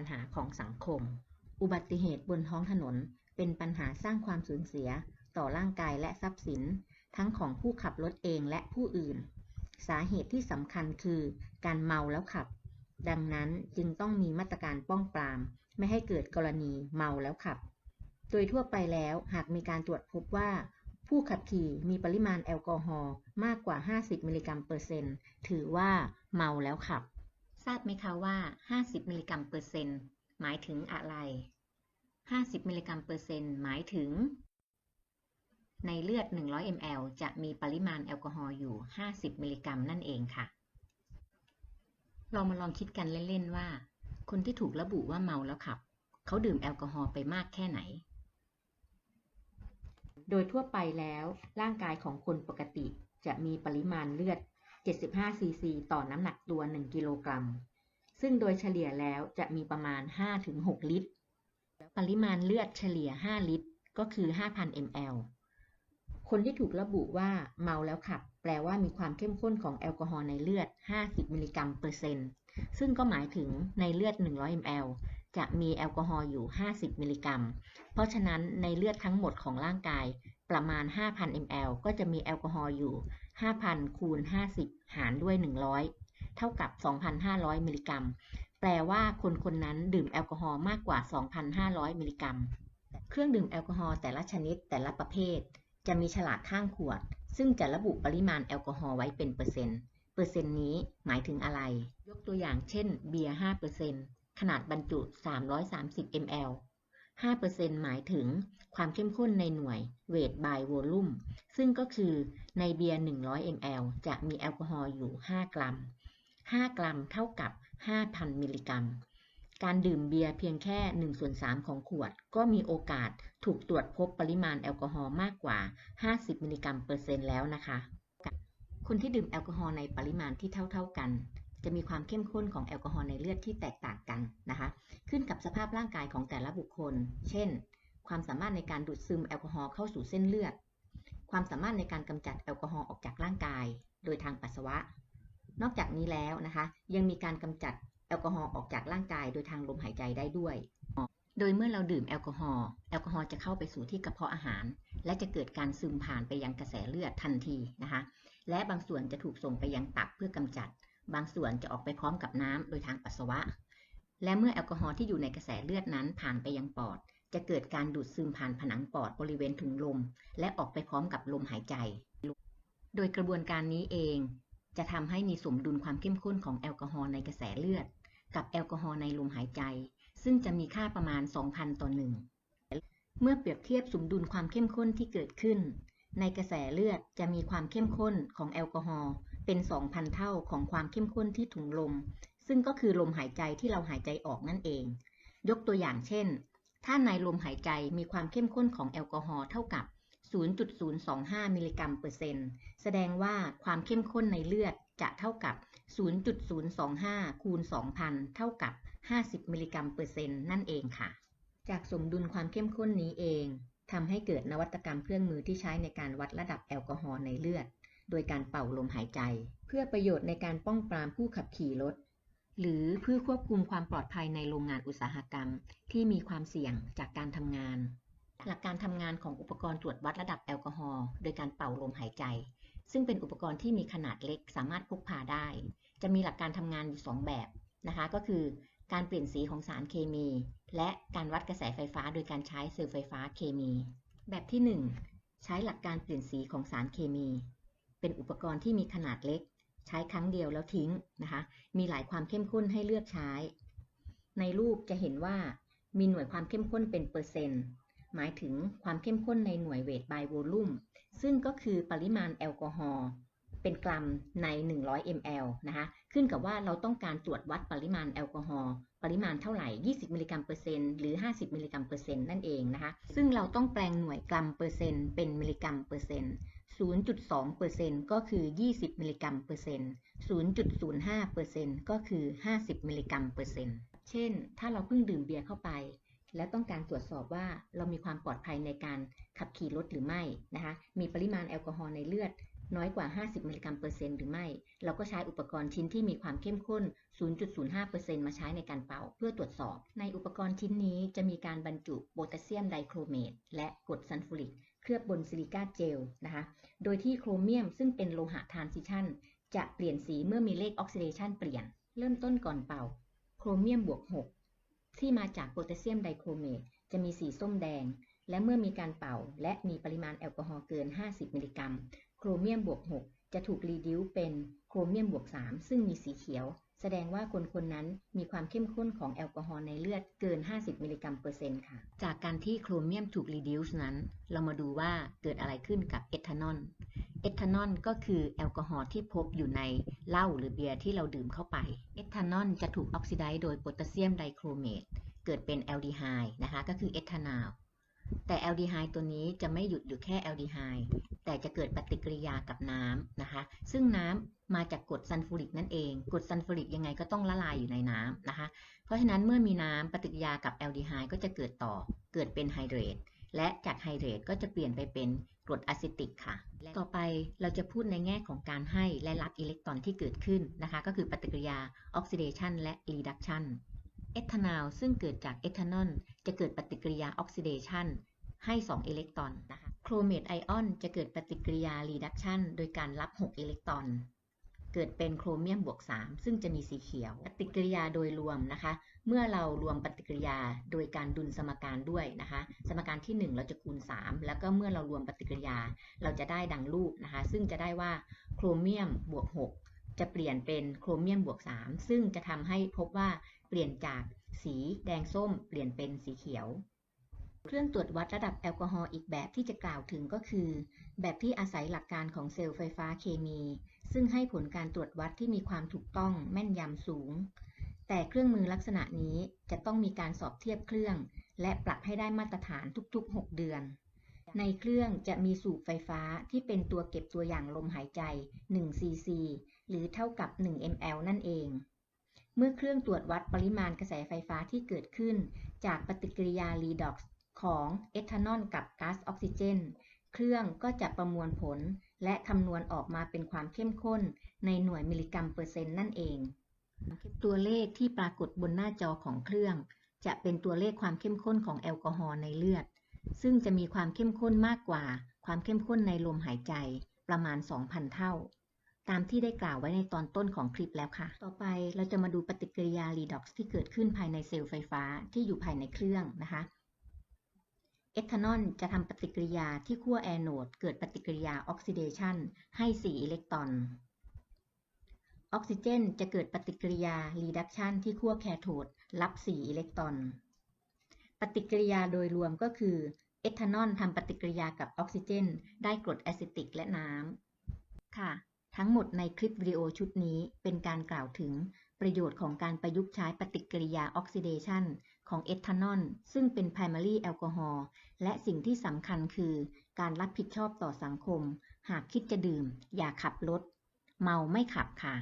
ญหาของสังคม อุบัติเหตุบนท้องถนนเป็นปัญหาสร้างความสูญเสียต่อร่างกายและทรัพย์สิน ทั้งของผู้ขับรถเองและผู้อื่น สาเหตุที่สำคัญคือการเมาแล้วขับ ดังนั้นจึงต้องมีมาตรการป้องปราม ไม่ให้เกิดกรณีเมาแล้วขับ โดยทั่วไปแล้วหากมีการตรวจพบว่า ผู้ขับขี่มีปริมาณแอลกอฮอล์มากกว่า 50 มิลลิกรัมเปอร์เซ็นต์ถือว่าเมาแล้วขับ ราบไหมคะว่า 50 มิลลิกรัมเปอร์เซ็นต์หมายถึงอะไร 50 มิลลิกรัมเปอร์เซ็นต์หมายถึง ในเลือด 100 ml จะมีปริมาณแอลกอฮอล์อยู่ 50 มิลลิกรัมนั่นเองค่ะ เรามาลองคิดกันเล่น ๆ ว่า คนที่ถูกระบุว่าเมาแล้วขับ เขาดื่มแอลกอฮอล์ไปมากแค่ไหน โดยทั่วไปแล้วร่างกายของคนปกติจะมีปริมาณเลือด 75 ซีซี ต่อน้ำหนักตัว 1 กิโลกรัม ซึ่งโดยเฉลี่ยแล้วจะมีประมาณ 5-6 ลิตร ปริมาณเลือดเฉลี่ย 5 ลิตร ก็คือ 5,000 ml คนที่ถูกระบุว่าเมาแล้วขับ แปลว่ามีความเข้มข้นของแอลกอฮอล์ในเลือด 50 มิลลิกรัมเปอร์เซ็นต์ ซึ่งก็หมายถึงในเลือด 100 ml จะมีแอลกอฮอล์อยู่ 50 มิลลิกรัม เพราะฉะนั้นในเลือดทั้งหมดของร่างกายประมาณ 5,000 ml ก็จะมีแอลกอฮอล์อยู่ 5,000 คูณ 50 หารด้วย 100 เท่ากับ 2,500 มิลลิกรัม แปลว่าคนคนนั้นดื่มแอลกอฮอล์มากกว่า 2,500 มิลลิกรัม เครื่องดื่มแอลกอฮอล์แต่ละชนิดแต่ละประเภท จะมีฉลากข้างขวด ซึ่งจะระบุปริมาณแอลกอฮอล์ไว้เป็นเปอร์เซ็นต์ เปอร์เซ็นต์นี้หมายถึงอะไร ยกตัวอย่างเช่น เบียร์5%ขนาดบรรจุ 330 ml 5%หมายถึงความเข้มข้นในหน่วย weight by volume ซึ่งก็คือในเบียร์ 100 ml จะมีแอลกอฮอล์อยู่ 5 กรัม 5 กรัมเท่ากับ 5,000 มิลลิกรัม การดื่มเบียร์เพียงแค่1ส่วน3ของขวด ก็มีโอกาสถูกตรวจพบปริมาณแอลกอฮอล์มากกว่า 50 มิลลิกรัมเปอร์เซ็นต์แล้วนะคะ คนที่ดื่มแอลกอฮอล์ในปริมาณที่เท่า ๆกัน จะมีความเข้มข้นของแอลกอฮอล์ในเลือดที่แตกต่างกันนะคะ ขึ้นกับสภาพร่างกายของแต่ละบุคคล เช่น ความสามารถในการดูดซึมแอลกอฮอล์เข้าสู่เส้นเลือด ความสามารถในการกำจัดแอลกอฮอล์ออกจากร่างกาย โดยทางปัสสาวะ นอกจากนี้แล้วนะคะ ยังมีการกำจัดแอลกอฮอล์ออกจากร่างกาย โดยทางลมหายใจได้ด้วย โดยเมื่อเราดื่มแอลกอฮอล์ แอลกอฮอล์จะเข้าไปสู่ที่กระเพาะอาหาร และจะเกิดการซึมผ่านไปยังกระแสเลือดทันทีนะคะ และบางส่วนจะถูกส่งไปยังตับเพื่อกำจัด บางส่วนจะออกไปพร้อมกับน้ำโดยทางปัสสาวะ และเมื่อแอลกอฮอล์ที่อยู่ในกระแสเลือดนั้นผ่านไปยังปอด จะเกิดการดูดซึมผ่านผนังปอดบริเวณถุงลม และออกไปพร้อมกับลมหายใจ โดยกระบวนการนี้เอง จะทำให้มีสมดุลความเข้มข้นของแอลกอฮอล์ในกระแสเลือด กับแอลกอฮอล์ในลมหายใจ ซึ่งจะมีค่าประมาณ 2,000 ต่อหนึ่งเมื่อเปรียบเทียบสมดุลความเข้มข้นที่เกิดขึ้น ในกระแสเลือดจะมีความเข้มข้นของแอลกอฮอล์เป็น 2,000 เท่าของความเข้มข้นที่ถุงลม ซึ่งก็คือลมหายใจที่เราหายใจออกนั่นเอง ยกตัวอย่างเช่น ถ้าในลมหายใจมีความเข้มข้นของแอลกอฮอล์เท่ากับ 0.025 มิลลิกรัมเปอร์เซ็นต์ แสดงว่าความเข้มข้นในเลือดจะเท่ากับ 0.025 คูณ 2,000 เท่ากับ 50 มิลลิกรัมเปอร์เซ็นต์นั่นเองค่ะ จากสมดุลความเข้มข้นนี้เอง ทำให้เกิดนวัตกรรมเครื่องมือที่ใช้ในการวัดระดับแอลกอฮอล์ในเลือด โดยการเป่าลมหายใจ เพื่อประโยชน์ในการป้องปรามผู้ขับขี่รถ หรือเพื่อควบคุมความปลอดภัยในโรงงานอุตสาหกรรม ที่มีความเสี่ยงจากการทำงาน หลักการทำงานของอุปกรณ์ตรวจวัดระดับแอลกอฮอล์โดยการเป่าลมหายใจ ซึ่งเป็นอุปกรณ์ที่มีขนาดเล็กสามารถพกพาได้ จะมีหลักการทำงานอยู่ 2 แบบนะคะ ก็คือ การเปลี่ยนสีของสารเคมี และการวัดกระแสไฟฟ้าโดยการใช้เซลล์ไฟฟ้าเคมี แบบที่ 1 ใช้หลักการเปลี่ยนสีของสารเคมี เป็นอุปกรณ์ที่มีขนาดเล็ก ใช้ครั้งเดียวแล้วทิ้งนะคะ มีหลายความเข้มข้นให้เลือกใช้ ในรูปจะเห็นว่ามีหน่วยความเข้มข้นเป็นเปอร์เซ็นต์ หมายถึงความเข้มข้นในหน่วยเวท by volume ซึ่งก็คือปริมาณแอลกอฮอล์ เป็นกรัมใน 100 ml นะคะขึ้นกับว่าเราต้องการตรวจวัดปริมาณแอลกอฮอล์ปริมาณเท่าไหร่ 20 มิลลิกรัมเปอร์เซ็นต์หรือ 50 มิลลิกรัมเปอร์เซ็นต์นั่นเองนะคะซึ่งเราต้องแปลงหน่วยกรัมเปอร์เซ็นต์เป็นมิลลิกรัมเปอร์เซ็นต์0.2เปอร์เซ็นต์ก็คือ 20 มิลลิกรัมเปอร์เซ็นต์ 0.05เปอร์เซ็นต์ก็คือ 50 มิลลิกรัมเปอร์เซ็นต์ เช่น ถ้าเราเพิ่งดื่มเบียร์เข้าไป และต้องการตรวจสอบว่าเรามีความปลอดภัยในการขับขี่รถหรือไม่นะคะ มีปริมาณแอลกอฮอล์ในเลือด น้อยกว่า 50 มิลลิกรัมเปอร์เซ็นต์หรือไม่ เราก็ใช้อุปกรณ์ชิ้นที่มีความเข้มข้น 0.05%มาใช้ในการเป่าเพื่อตรวจสอบ ในอุปกรณ์ชิ้นนี้จะมีการบรรจุโพแทสเซียมไดโครเมตและกรดซัลฟูริก เคลือบบนซิลิก้าเจลนะคะ โดยที่โครเมียมซึ่งเป็นโลหะทรานซิชันจะเปลี่ยนสีเมื่อมีเลขออกซิเดชันเปลี่ยน เริ่มต้นก่อนเป่า โครเมียมบวก 6 ที่มาจากโพแทสเซียมไดโครเมตจะมีสีส้มแดงและเมื่อมีการเป่าและมีปริมาณแอลกอฮอล์เกิน 50 มิลลิกรัม โครเมียมบวก 6 จะถูกรีดิวเป็นโครเมียมบวก 3 ซึ่งมีสีเขียว แสดงว่าคนคนนั้นมีความเข้มข้นของแอลกอฮอล์ในเลือดเกิน 50 มิลลิกรัมเปอร์เซ็นต์ค่ะ จากการที่โครเมียมถูกรีดิวส์นั้น เรามาดูว่าเกิดอะไรขึ้นกับเอทานอล เอทานอลก็คือแอลกอฮอล์ที่พบอยู่ในเหล้าหรือเบียร์ที่เราดื่มเข้าไป เอทานอลจะถูกออกซิไดซ์โดยโพแทสเซียมไดโครเมต เกิดเป็นแอลดีไฮด์นะคะ ก็คือเอทานอล แต่แอลดีไฮด์ตัวนี้จะไม่หยุดอยู่แค่แอลดีไฮด์แต่จะเกิดปฏิกิริยากับน้ำนะคะ ซึ่งน้ำมาจากกรดซัลฟูริกนั่นเองกรดซัลฟูริกยังไงก็ต้องละลายอยู่ในน้ำนะคะ เพราะฉะนั้นเมื่อมีน้ำปฏิกิริยากับแอลดีไฮด์ก็จะเกิดต่อเกิดเป็นไฮเดรตและจากไฮเดรตก็จะเปลี่ยนไปเป็นกรดอะซิติกค่ะ และต่อไปเราจะพูดในแง่ของการให้และรับอิเล็กตรอนที่เกิดขึ้นนะคะ ก็คือปฏิกิริยาออกซิเดชันและรีดักชัน เอทานอลซึ่งเกิดจากเอทานอลจะเกิดปฏิกิริยาออกซิเดชันให้ 2 อิเล็กตรอนนะคะโครเมตไอออนจะเกิดปฏิกิริยารีดักชันโดยการรับ 6 อิเล็กตรอน เกิดเป็นโครเมียมบวก 3 ซึ่งจะมีสีเขียว ปฏิกิริยาโดยรวมนะคะ เมื่อเรารวมปฏิกิริยาโดยการดุลสมการด้วยนะคะ สมการที่ 1 เราจะคูณ 3 แล้วก็เมื่อเรารวมปฏิกิริยาเราจะได้ดังรูปนะคะ ซึ่งจะได้ว่าโครเมียมบวก 6 จะเปลี่ยนเป็นโครเมียมบวก 3 ซึ่งจะทำให้พบว่าเปลี่ยนจากสีแดงส้ม เปลี่ยนเป็นสีเขียว เครื่องตรวจวัดระดับแอลกอฮอล์อีกแบบที่จะกล่าวถึงก็คือ แบบที่อาศัยหลักการของเซลล์ไฟฟ้าเคมี ซึ่งให้ผลการตรวจวัดที่มีความถูกต้องแม่นยำสูง แต่เครื่องมือลักษณะนี้จะต้องมีการสอบเทียบเครื่อง และปรับให้ได้มาตรฐานทุกๆ 6 เดือน ในเครื่องจะมีสูบไฟฟ้าที่เป็นตัวเก็บตัวอย่างลมหายใจ 1 cc หรือเท่ากับ 1 ml นั่นเอง เมื่อเครื่องตรวจวัดปริมาณกระแสไฟฟ้าที่เกิดขึ้น จากปฏิกิริยารีดอกซ์ของเอทานอลกับก๊าซออกซิเจน เครื่องก็จะประมวลผลและคำนวณออกมาเป็นความเข้มข้นในหน่วยมิลลิกรัมเปอร์เซ็นต์นั่นเอง ตัวเลขที่ปรากฏบนหน้าจอของเครื่อง จะเป็นตัวเลขความเข้มข้นของแอลกอฮอล์ในเลือด ซึ่งจะมีความเข้มข้นมากกว่าความเข้มข้นในลมหายใจประมาณ 2,000 เท่า ตามที่ได้กล่าวไว้ในตอนต้นของคลิปแล้วค่ะ ต่อไปเราจะมาดูปฏิกิริยารีดอกซ์ที่เกิดขึ้นภายในเซลล์ไฟฟ้าที่อยู่ภายในเครื่องนะคะเอทานอลจะทำปฏิกิริยาที่ขั้วแอนโดเกิดปฏิกิริยาออกซิเดชันให้ 4 อิเล็กตรอน ออกซิเจนจะเกิดปฏิกิริยารีดักชันที่ขั้วแคโทดรับ 4 อิเล็กตรอน ปฏิกิริยาโดยรวมก็คือ เอทานอลทำปฏิกิริยากับออกซิเจน ได้กรดแอซิติกและน้ำค่ะ ทั้งหมดในคลิปวิดีโอชุดนี้เป็นการกล่าวถึงประโยชน์ของการประยุกต์ใช้ปฏิกิริยาออกซิเดชันของเอทานอลซึ่งเป็น primary แอลกอฮอล์และสิ่งที่สำคัญคือ การรับผิดชอบต่อสังคม หากคิดจะดื่ม อย่าขับรถ เมาไม่ขับค่ะ